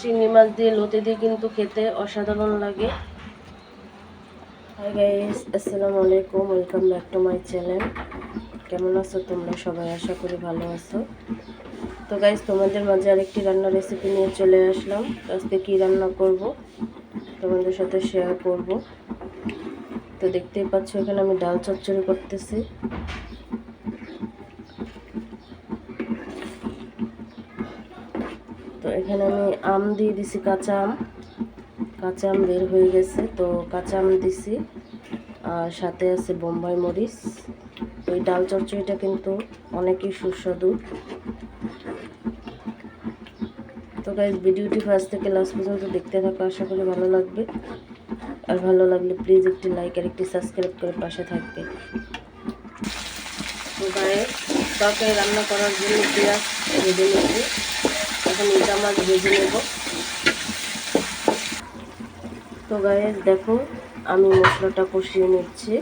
চিংড়ি মাছ দিয়ে লতি দিয়ে কিন্তু খেতে অসাধারণ লাগে। হাই গাইস আসসালামু আলাইকুম welcome back to my channel কেমন আছো তোমরা সবাই? আশা করি ভালো আছো। তো গাইস তোমাদের মাঝে আরেকটি রান্নার রেসিপি নিয়ে চলে আসলাম। আজকে কী রান্না করব? তোমাদের সাথে শেয়ার করব। তো দেখতেই পাচ্ছ, এখানে আমি ডাল চচ্চড়ি করতেছি। তো এখানে আমি আম দিয়ে দিছি, কাঁচা আম। কাঁচা আম বের হয়ে গেছে, তো কাঁচা আম দিছি। আর সাথে আছে বোম্বাই মরিচ। তো এই ডাল চচ্চড়িটা কিন্তু অনেকই সুস্বাদু। তো গাইজ ভিডিওটি ফার্স্ট থেকে লাস্ট পর্যন্ত দেখতে থাকো, আশা করি ভালো লাগবে। আর ভালো লাগলে প্লিজ একটি লাইক আর একটি সাবস্ক্রাইব করে পাশে থাকবে। তো গায়ে তরকারি রান্না করার জন্য পেঁয়াজ ভেজে এখন ইটা মাছ ভেজে নেব। তো গায়ে দেখো, আমি মশলাটা কষিয়ে নিচ্ছি।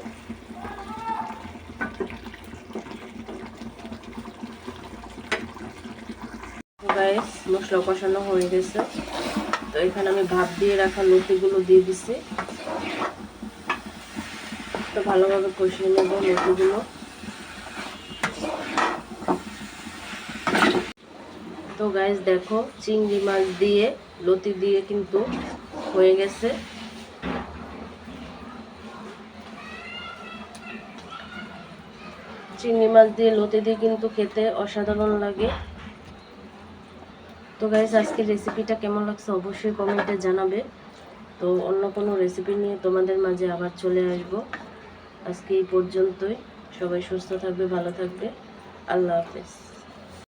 গায়ে মশলা কষানো হয়ে গেছে। তো এখানে আমি ভাত দিয়ে রাখা লতিগুলো দিয়ে দিছি। তো ভালোভাবে কষিয়ে নেব লতিগুলো। তো গাইস দেখো, চিংড়ি মাছ দিয়ে, লতি দিয়ে কিন্তু হয়ে গেছে। চিংড়ি মাছ দিয়ে, লতি দিয়ে কিন্তু খেতে অসাধারণ লাগে। তো গাইস আজকের রেসিপিটা কেমন লাগছে অবশ্যই কমেন্টে জানাবে। তো অন্য কোনো রেসিপি নিয়ে তোমাদের মাঝে আবার চলে আসব। আজকে এই পর্যন্তই। সবাই সুস্থ থাকবে, ভালো থাকবে। আল্লাহ হাফেজ।